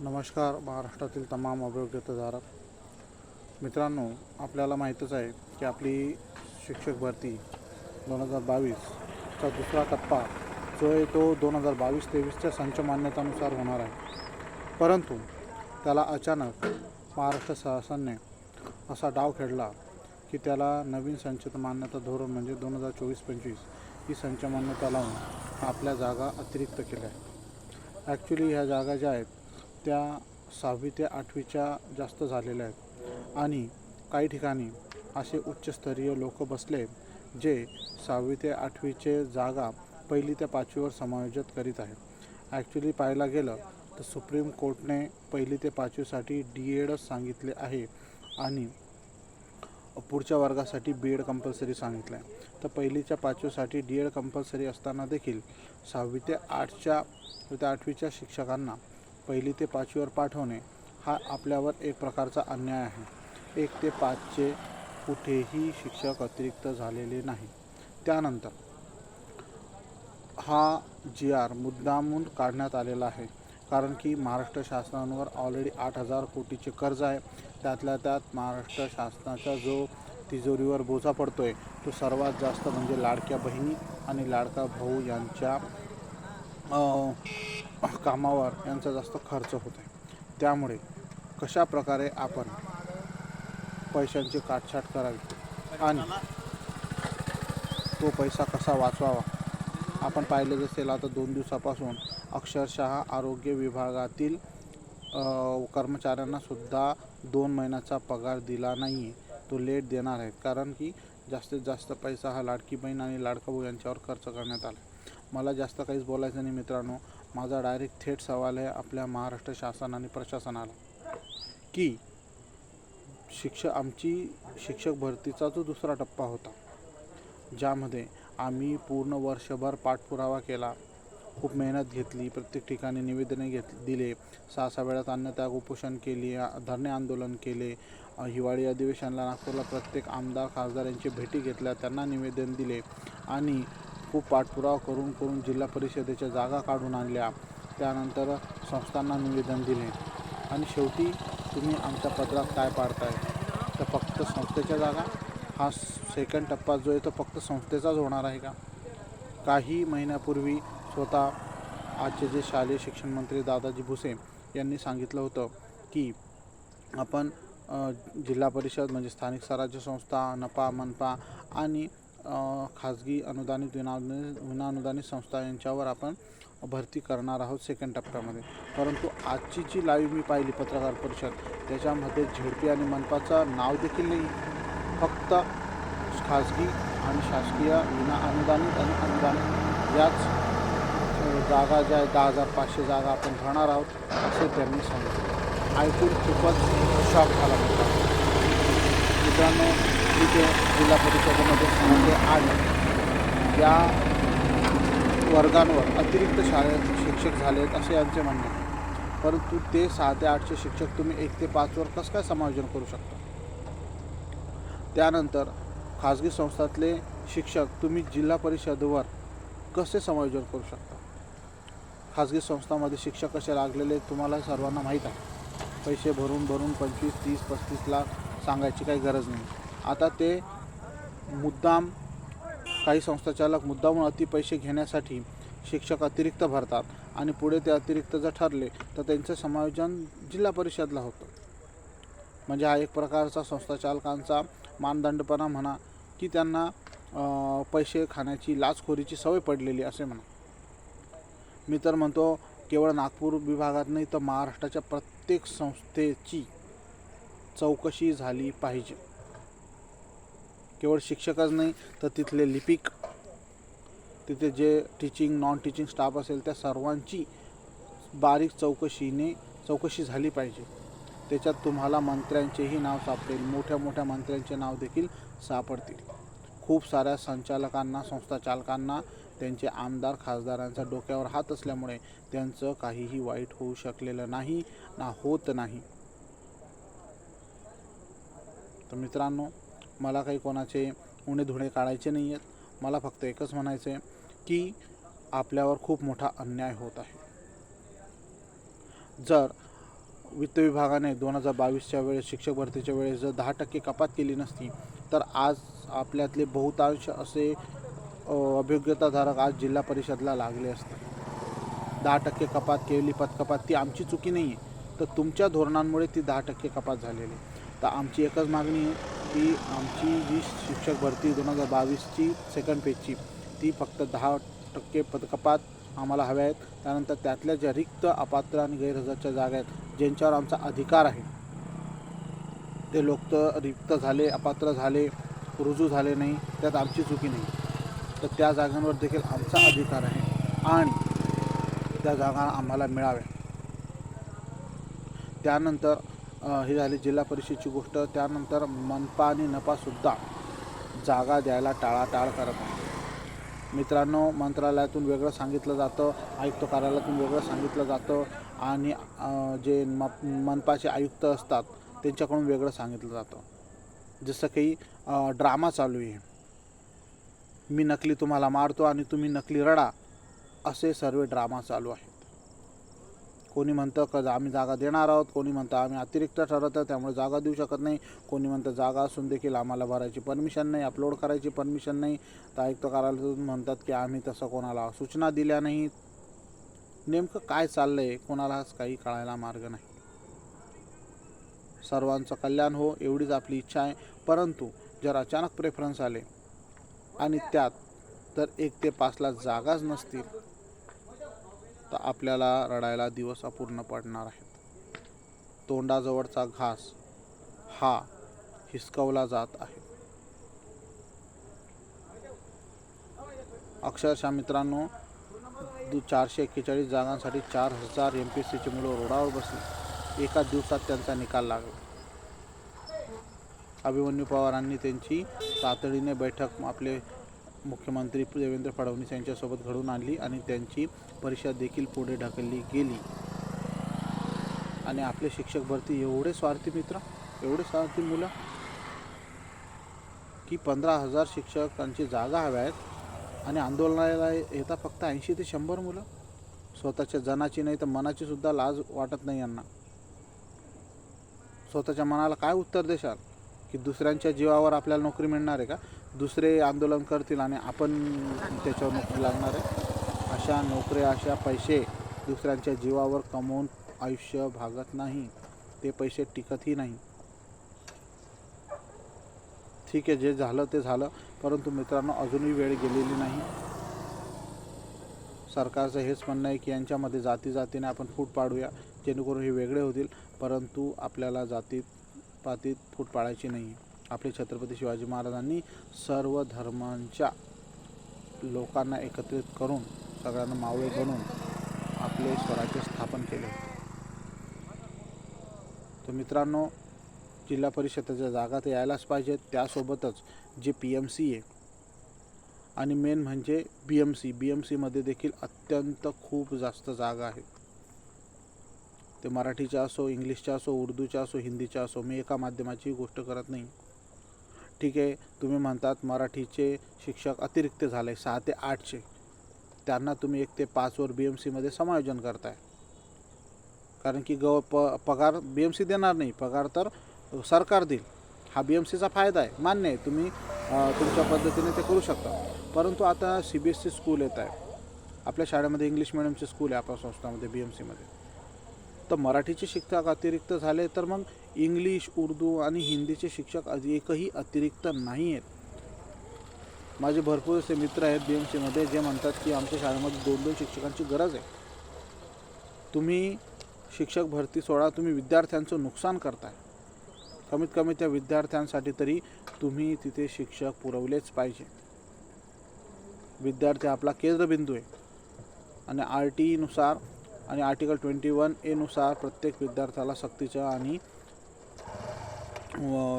नमस्कार महाराष्ट्रातील तमाम अभियोग्यताधारक मित्रांनो आपल्याला माहीतच आहे की आपली शिक्षक भरती दोन हजार बावीसचा दुसरा टप्पा जो आहे तो दोन हजार बावीस तेवीसच्या संच मान्यतानुसार होणार आहे. परंतु त्याला अचानक महाराष्ट्र शासनाने असा डाव खेळला की त्याला नवीन संचित मान्यता धोरण म्हणजे दोन हजार चोवीस पंचवीस ही संच मान्यता लावून आपल्या जागा अतिरिक्त केल्या आहेत. ॲक्च्युली ह्या जागा ज्या आहेत त्या सहावी ते आठवीच्या जास्त झालेल्या आहेत. आणि काही ठिकाणी असे उच्चस्तरीय लोक बसले आहेत जे सहावी ते आठवीचे जागा पहिली ते पाचवीवर समायोजित करीत आहेत. ॲक्च्युली पाहायला गेलं तर सुप्रीम कोर्टने पहिली ते पाचवीसाठी डी एडच सांगितले आहे आणि पुढच्या वर्गासाठी बी एड कंपल्सरी सांगितलं आहे तर पहिलीच्या पाचवीसाठी डी एड कंपल्सरी असताना देखील सहावी ते आठच्या ते आठवीच्या शिक्षकांना पहिली ते पाचवीवर पाठवणे हा आपल्यावर एक प्रकारचा अन्याय आहे. एक ते पाचचे कुठेही शिक्षक अतिरिक्त झालेले नाही. त्यानंतर हा जी आर मुद्दामून काढण्यात आलेला आहे. कारण की महाराष्ट्र शासनावर ऑलरेडी आठ हजार कोटीचे कर्ज आहे. त्यातल्या त्यात महाराष्ट्र शासनाचा जो तिजोरीवर बोजा पडतो आहे तो सर्वात जास्त म्हणजे लाडक्या बहिणी आणि लाडका भाऊ यांच्या कामावर यांचा जास्त खर्च होत आहे त्यामुळे कशा प्रकारे आपण पैशांची काटछाट करावी आणि तो पैसा कसा वाचवावा? आपण पाहिलं असेल आता दोन दिवसापासून अक्षरशः आरोग्य विभागातील कर्मचाऱ्यांनासुद्धा कर्मचाऱ्यांना सुद्धा दोन महिन्याचा पगार दिला नाही आहे तो लेट देणार आहेत कारण की जास्तीत जास्त पैसा हा लाडकी बहीण आणि लाडका भाऊ यांच्यावर खर्च करण्यात आला मला जास्त काहीच बोलायचं नाही मित्रांनो. माझा डायरेक्ट थेट सवाल आहे आपल्या महाराष्ट्र शासन आणि प्रशासनाला. की शिक्ष आमची शिक्षक भरतीचा जो दुसरा टप्पा होता. ज्यामध्ये आम्ही पूर्ण वर्षभर पाठपुरावा केला. खूप मेहनत घेतली प्रत्येक ठिकाणी निवेदने घेत दिले. सहा सहा वेळात अन्नत्याग उपोषण केली धरणे आंदोलन केले. हिवाळी अधिवेशनाला नागपूरला प्रत्येक आमदार खासदार यांची भेटी घेतल्या त्यांना निवेदन दिले. आणि खूप पाठपुरावा करून करून जिल्हा परिषदेच्या जागा काढून आणल्या. त्यानंतर संस्थांना निवेदन दिले. आणि शेवटी तुम्ही आमच्या पत्रात काय पाडताय? तर फक्त संस्थेच्या जागा? हा सेकंड टप्पा जो आहे तो फक्त संस्थेचाच होणार आहे का? काही महिन्यापूर्वी स्वतः आजचे जे शालेय शिक्षण मंत्री दादाजी भुसे यांनी सांगितलं होतं की आपण जिल्हा परिषद म्हणजे स्थानिक स्वराज्य संस्था नपा मनपा आणि खाजगी अनुदानित विनाअनुदानित विनाअनुदानित संस्था यांच्यावर आपण भरती करणार आहोत सेकंड टप्प्यामध्ये. परंतु आजची जी लाईव्ह मी पाहिली पत्रकार परिषद त्याच्यामध्ये झेडपी आणि मनपाचं नाव देखील नाही. फक्त खाजगी आणि शासकीय विना अनुदानित आणि अनुदानित याच जागा ज्या आहेत दहा हजार पाचशे जागा आपण भरणार आहोत असे त्यांनी सांगितले. ऐकून खूपच शॉक झाला होता. मित्रांनो इथे जिल्हा परिषदेमध्ये सांगितले आठ या वर्गांवर अतिरिक्त शाळेत शिक्षक झाले आहेत असे यांचे म्हणणे आहे. परंतु ते सहा ते आठचे शिक्षक तुम्ही एक ते पाचवर कसं काय समायोजन करू शकता? त्यानंतर खाजगी संस्थातले शिक्षक तुम्ही जिल्हा परिषदवर कसे समायोजन करू शकता? खाजगी संस्थांमध्ये शिक्षक कसे लागलेले तुम्हाला सर्वांना माहीत आहे. पैसे भरून भरून पंचवीस तीस पस्तीस लाख सांगायची काही गरज नाही. आता ते मुद्दाम काही संस्थाचालक मुद्दामून अति पैसे घेण्यासाठी शिक्षक अतिरिक्त भरतात आणि पुढे ते अतिरिक्त जर ठरले तर त्यांचं समायोजन जिल्हा परिषदला होतं. म्हणजे हा एक प्रकारचा संस्थाचालकांचा मानदंडपणा म्हणा की त्यांना पैसे खाण्याची लाचखोरीची सवय पडलेली असे म्हणा. मी तर म्हणतो केवळ नागपूर विभागात नाही तर महाराष्ट्राच्या प्रत्येक संस्थेची चौकशी झाली पाहिजे. केवळ शिक्षकच नाही तर तिथले लिपिक तिथे जे टीचिंग नॉन टीचिंग स्टाफ असेल त्या सर्वांची बारीक चौकशीने चौकशी झाली पाहिजे. त्याच्यात तुम्हाला मंत्र्यांचेही नाव सापडेल मोठ्या मोठ्या मंत्र्यांचे नाव देखील सापडतील. खूप साऱ्या संचालकांना संस्था चालकांना त्यांचे आमदार खासदारांच्या डोक्यावर हात असल्यामुळे त्यांचं काहीही वाईट होऊ शकलेलं नाही ना होत नाही. तर मित्रांनो मला काही कोणाचे उणे धुणे काढायचे नाही आहेत. मला फक्त एकच म्हणायचं आहे की आपल्यावर खूप मोठा अन्याय होत आहे. जर वित्त विभागाने दोन हजार बावीसच्या वेळेस शिक्षक भरतीच्या वेळेस जर दहा टक्के कपात केली नसती तर आज आपल्यातले बहुतांश असे अभियोग्यताधारक आज जिल्हा परिषदला लागले असते दहा टक्के कपात केली पदकपात ती आमची चुकी नाही आहे तर तुमच्या धोरणांमुळे ती दहा टक्के कपात झालेली आहे. तर आमची एकच मागणी आहे की आमची जी शिक्षक भरती दोन हजार बावीसची सेकंड पेजची ती फक्त दहा टक्के पदकपात आम्हाला हव्या आहेत. त्यानंतर त्यातल्या ज्या रिक्त अपात्र आणि गैरहजरच्या जागा आहेत ज्यांच्यावर आमचा अधिकार आहे ते लोक तर रिक्त झाले अपात्र झाले रुजू झाले नाही त्यात आमची चुकी नाही तर त्या जागांवर देखील आमचा अधिकार आहे आणि त्या जागा आम्हाला मिळाव्या. त्यानंतर ही झाली जिल्हा परिषदेची गोष्ट. त्यानंतर मनपा आणि नपासुद्धा जागा द्यायला टाळाटाळ करत आहे मित्रांनो मंत्रालयातून वेगळं सांगितलं जातं आयुक्त कार्यालयातून वेगळं सांगितलं जातं आणि जे म मनपाचे आयुक्त असतात त्यांच्याकडून वेगळं सांगितलं जातं. जसं काही ड्रामा चालू आहे. मी नकली तुम्हाला मारतो आणि तुम्ही नकली रडा असे सर्व ड्रामा चालू आहेत. कोणी म्हणतं का आम्ही जागा देणार आहोत कोणी म्हणतं आम्ही अतिरिक्त ठरवतं त्यामुळे जागा देऊ शकत नाही. कोणी म्हणतं जागा असून देखील आम्हाला भरायची परमिशन नाही अपलोड करायची परमिशन नाही. तर आयुक्त कार्यालयातून म्हणतात की आम्ही तसं कोणाला सूचना दिल्या नाहीत. नेमकं काय चाललं आहे कोणालाच काही कळायला मार्ग नाही. सर्वांचं कल्याण हो एवढीच आपली इच्छा आहे. परंतु जर अचानक प्रेफरन्स आले आणि त्यात तर एक ते पाचला जागाच नसतील तर आपल्याला रडायला दिवस अपूर्ण पडणार आहेत. तोंडाजवळचा घास हा हिसकवला जात आहे. अक्षरशः मित्रांनो दु चारशे एक्केचाळीस जागांसाठी चार हजार एम पी एस सीची मुलं रोडावर बसली. एका दिवसात त्यांचा निकाल लागला. अभिमन्यू पवारांनी त्यांची तातडीने बैठक आपले मुख्यमंत्री देवेंद्र फडणवीस यांच्यासोबत घडवून आणली आणि त्यांची परीक्षा देखील पुढे ढकलली गेली. आणि आपले शिक्षक भरती एवढे स्वार्थी मित्र एवढे स्वार्थी मुलं की पंधरा हजार शिक्षकांची जागा हव्या आहेत आणि आंदोलनाला येता फक्त ऐंशी ते शंभर मुलं? स्वतःच्या जनाची नाही तर मनाची सुद्धा लाज वाटत नाही यांना. स्वतःच्या मनाला काय उत्तर देशाल? की दुसऱ्यांच्या जीवावर आपल्याला नोकरी मिळणार आहे का? दुसरे आंदोलन करतील आणि आपण त्याच्यावर नोकरी लागणार आहे. अशा नोकऱ्या अशा पैसे दुसऱ्यांच्या जीवावर कमवून आयुष्य भागत नाही. ते पैसे टिकतही नाही. ठीक आहे जे झालं ते झालं. परंतु मित्रांनो अजूनही वेळ गेलेली नाही. सरकारचं हेच म्हणणं आहे की यांच्यामध्ये जाती जातीने आपण फूट पाडूया जेणेकरून हे वेगळे होतील. परंतु आपल्याला जातीत पातीत फूट पाडायची नाही. आपले छत्रपती शिवाजी महाराजांनी सर्व धर्मांच्या लोकांना एकत्रित करून सगळ्यांना मावळे बनवून आपले स्वराज्य स्थापन केले होते. तर मित्रांनो जिल्हा परिषदेच्या जागा तर यायलाच पाहिजेत. त्यासोबतच जे पी एम सी आहे आणि मेन म्हणजे B M C B M सीमध्ये देखील अत्यंत खूप जास्त जागा आहेत. ते मराठीच्या असो इंग्लिशच्या असो उर्दूच्या असो हिंदीच्या असो मी एका माध्यमाची गोष्ट करत नाही. ठीक आहे तुम्ही म्हणतात मराठीचे शिक्षक अतिरिक्त झाले सहा ते आठचे. त्यांना तुम्ही एक ते पाचवर बी एम सीमध्ये समायोजन करताय. कारण की गव प पगार बी एम सी देणार नाही पगार तर सरकार देईल. हा बी एम सीचा फायदा आहे मान्य आहे तुम्ही तुमच्या पद्धतीने ते करू शकता. परंतु आता C B S C school येत आहे. आपल्या शाळेमध्ये इंग्लिश मिडियमचे स्कूल आहे आपल्या संस्थामध्ये बी एम सीमध्ये तर मराठीचे शिक्षक अतिरिक्त झाले तर मग इंग्लिश उर्दू आणि हिंदीचे शिक्षक एकही अतिरिक्त नाही आहेत माझे भरपूर असे मित्र आहेत बी एम सीमध्ये जे म्हणतात की आमच्या शाळेमध्ये दोन दोन शिक्षकांची गरज आहे. तुम्ही शिक्षक भरती सोडा तुम्ही विद्यार्थ्यांचं नुकसान करताय. कमीत कमी त्या विद्यार्थ्यांसाठी तरी तुम्ही तिथे शिक्षक पुरवलेच पाहिजे. विद्यार्थी आपला केंद्रबिंदू आहे. आणि आर टी ईनुसार आणि आर्टिकल ट्वेंटी वन एनुसार प्रत्येक विद्यार्थ्याला सक्तीचं आणि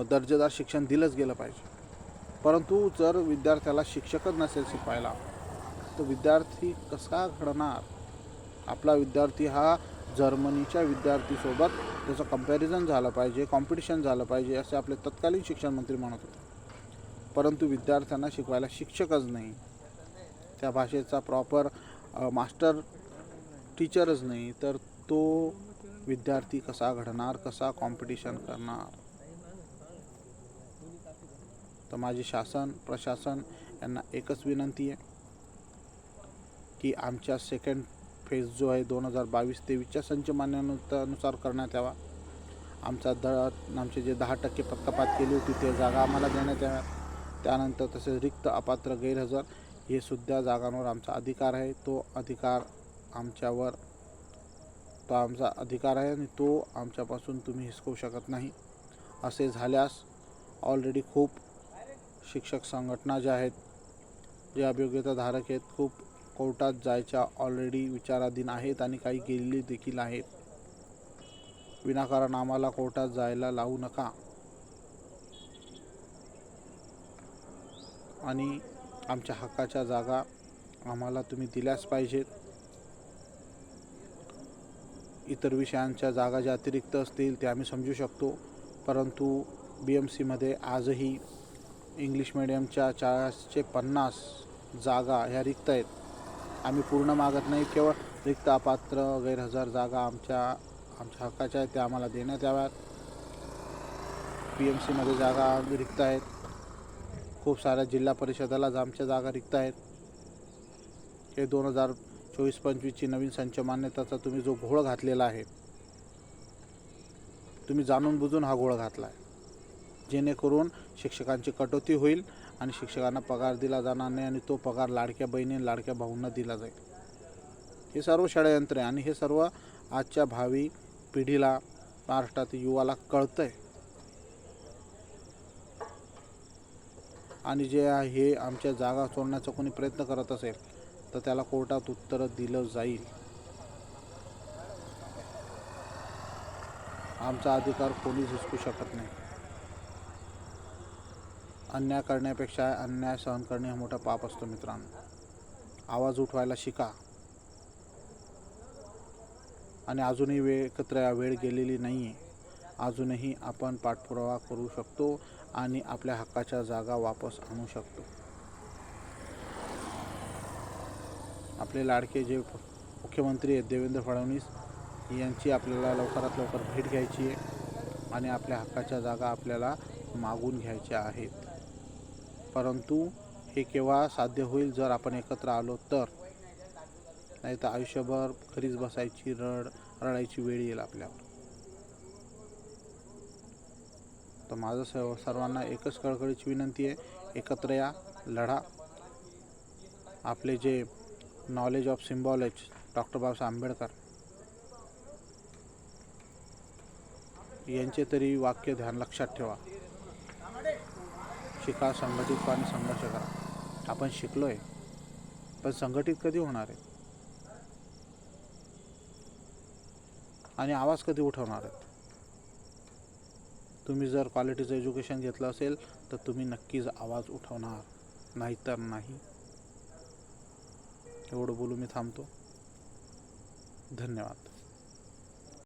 दर्जेदार शिक्षण दिलंच गेलं पाहिजे. परंतु जर विद्यार्थ्याला शिक्षकच नसेल शिकवायला तर विद्यार्थी कसा घडणार? आपला विद्यार्थी हा जर्मनीच्या विद्यार्थीसोबत त्याचं कंपॅरिझन झालं पाहिजे कॉम्पिटिशन झालं पाहिजे असे आपले तत्कालीन शिक्षण मंत्री म्हणत होते. परंतु विद्यार्थ्यांना शिकवायला शिक्षकच नाही. त्या भाषेचा प्रॉपर मास्टर टीचरच नाही तर तो विद्यार्थी कसा घडणार कसा कॉम्पिटिशन करणार? तर माझी शासन प्रशासन यांना एकच विनंती आहे की आमच्या सेकंड फेज जो आहे दोन हजार बावीस तेवीसच्या संच मान्यानुसार करण्यात यावा. आमचा दळ आमचे जे दहा टक्के कपात केली होती ते जागा आम्हाला देण्यात याव्या त्यानंतर तसेच रिक्त अपात्र गैरहजर हे सुद्धा जागांवर आमचा अधिकार आहे. तो अधिकार आमच्यावर तो आमचा अधिकार आहे आणि तो आमच्यापासून तुम्ही हिसकवू शकत नाही. असे झाल्यास ऑलरेडी खूप शिक्षक संघटना ज्या आहेत जे अभियोग्यताधारक आहेत खूप कोर्टात जायच्या ऑलरेडी विचाराधीन आहेत आणि काही गेलेली देखील आहेत. विनाकारण आम्हाला कोर्टात जायला लावू नका. आणि आमच्या हक्काच्या जागा आम्हाला तुम्ही दिल्याच पाहिजेत. इतर विषयांच्या जागा ज्या अतिरिक्त असतील ते आम्ही समजू शकतो. परंतु बी एम सीमध्ये आजही इंग्लिश मिडियमच्या चारशे पन्नास जागा ह्या रिक्त आहेत. आम्ही पूर्ण मागत नाही केवळ रिक्त अपात्र गैरहजर जागा आमच्या आमच्या हक्काच्या आहेत त्या आम्हाला देण्यात याव्यात. पी एम सीमध्ये जागा रिक्त आहेत. खूप साऱ्या जिल्हा परिषदालाच आमच्या जागा रिक्त आहेत. हे दोन हजार चोवीस पंचवीसची नवीन संच मान्यताचा तुम्ही जो घोळ घातलेला आहे तुम्ही जाणून बुजून हा घोळ घातला आहे जेणेकरून शिक्षकांची कटोती होईल आणि शिक्षकांना पगार दिला जाणार नाही आणि तो पगार लाडक्या बहिणी लाडक्या भाऊंना दिला जाईल. हे सर्व षडयंत्र आहे आणि हे सर्व आजच्या भावी पिढीला महाराष्ट्रातील युवाला कळतं आहे आणि जे आहे हे आमच्या जागा सोडण्याचा कोणी प्रयत्न करत असेल तर त्याला कोर्टात उत्तर दिलं जाईल. आमचा अधिकार कोणीच हिसकू शकत नाही. अन्याय करण्यापेक्षा अन्याय सहन करणे हा मोठा पाप असतो मित्रांनो. आवाज उठवायला शिका. आणि अजूनही वेळ एकत्र वेळ गेलेली नाही आहे अजूनही आपण पाठपुरावा करू शकतो आणि आपल्या हक्काच्या जागा वापस आणू शकतो. आपले लाडके जे मुख्यमंत्री आहेत देवेंद्र फडणवीस यांची आपल्याला लवकरात लवकर भेट घ्यायची आहे आणि आपल्या हक्काच्या जागा आपल्याला मागून घ्यायच्या आहेत. परंतु हे केव्हा साध्य होईल जर आपण एकत्र आलो तर? नाही तर आयुष्यभर खरीच बसायची रड रडायची वेळ येईल आपल्यावर. तर माझं सर्व सर्वांना एकच कळकळीची विनंती आहे एकत्र या लढा. आपले जे नॉलेज ऑफ सिम्बॉलेज डॉक्टर बाबासाहेब आंबेडकर यांचे तरी वाक्य ध्यान लक्षात ठेवा. शिका संघटित आणि संघर्ष करा. आपण शिकलो आहे पण संघटित कधी होणार आहे? आणि आवाज कधी उठवणार आहेत? तुम्ही जर क्वालिटीचं एज्युकेशन घेतलं असेल तर तुम्ही नक्कीच आवाज उठवणार. नाहीतर नाही. एवढं बोलू मी थांबतो. धन्यवाद.